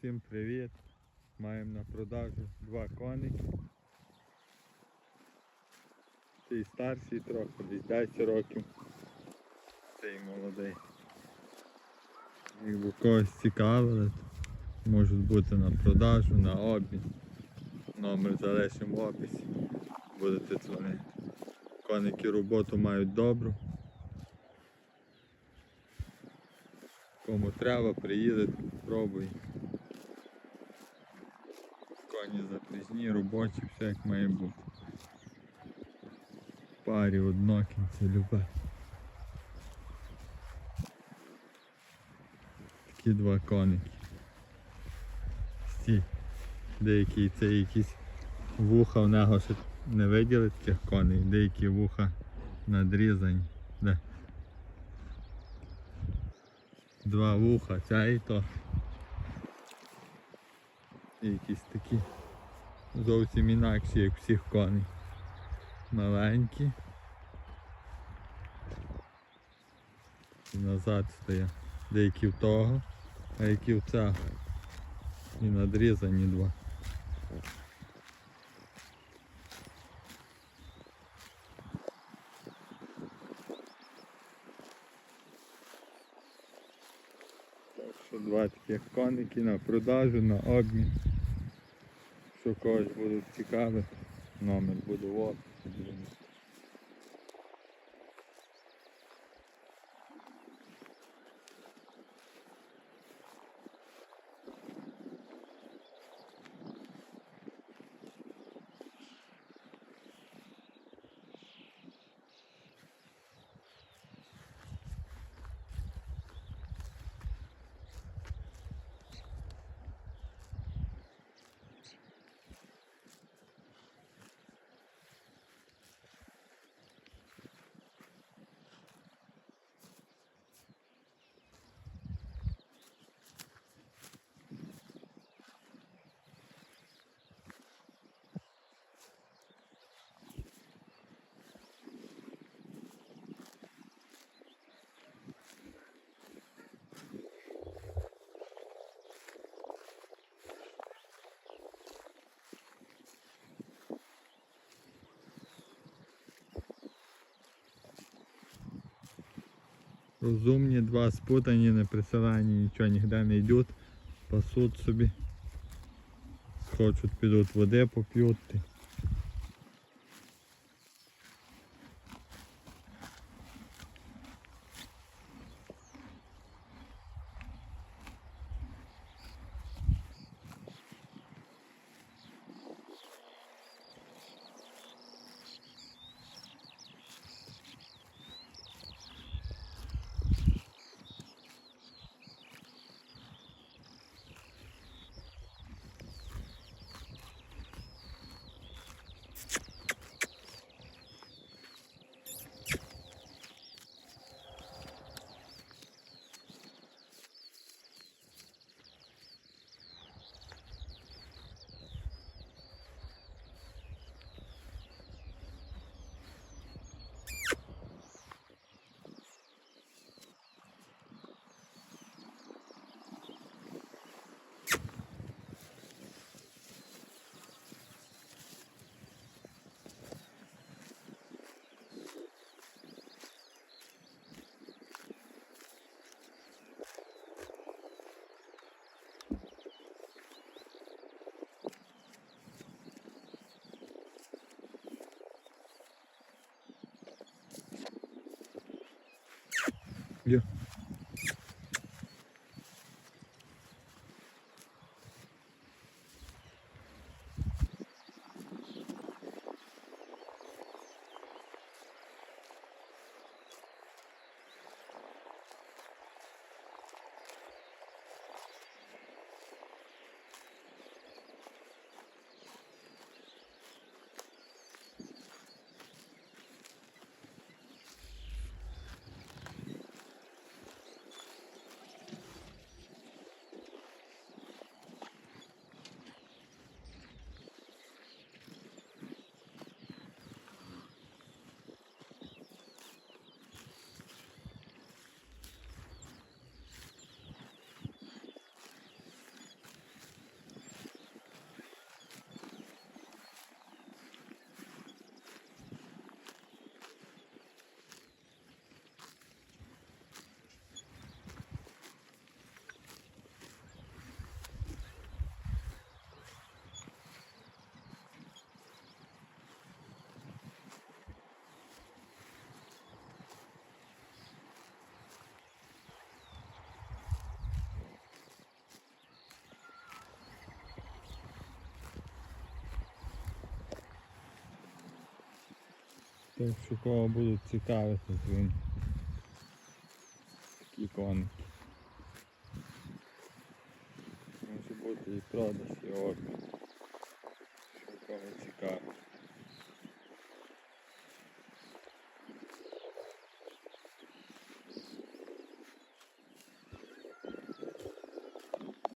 Всім привіт! Маємо на продажу два коники. Цей старший трохи, десь 10 років. Цей молодий. Якби когось цікавили, можуть бути на продажу, на обмін. Номер залишимо в описі. Будете дзвонити. Коники роботу мають добру. Кому треба, приїдете, пробуй. Коні запряжні, робочі, все як має бути. Парі однокінці любе. Такі два коники. Стій. Деякі це якісь вуха в нього ще не виділи таких коней, деякі вуха надрізані. Де? Два вуха, ця і то. Якісь такі зовсім інакші, як всіх коней. Маленькі. І назад стоять. Деякі в того, а які в цього. І надрізані два. Що два таких коники на продажу, на обмін. Що когось будуть цікавити, номер буде в описі. Розумні, два спутані, не присилані, нічого ніде не йдуть, пасуть собі. Хочуть підуть води поп'ють. Yeah. Так що кого будуть цікавити він. Такі. Може бути і продаж, його. Що кого цікавить.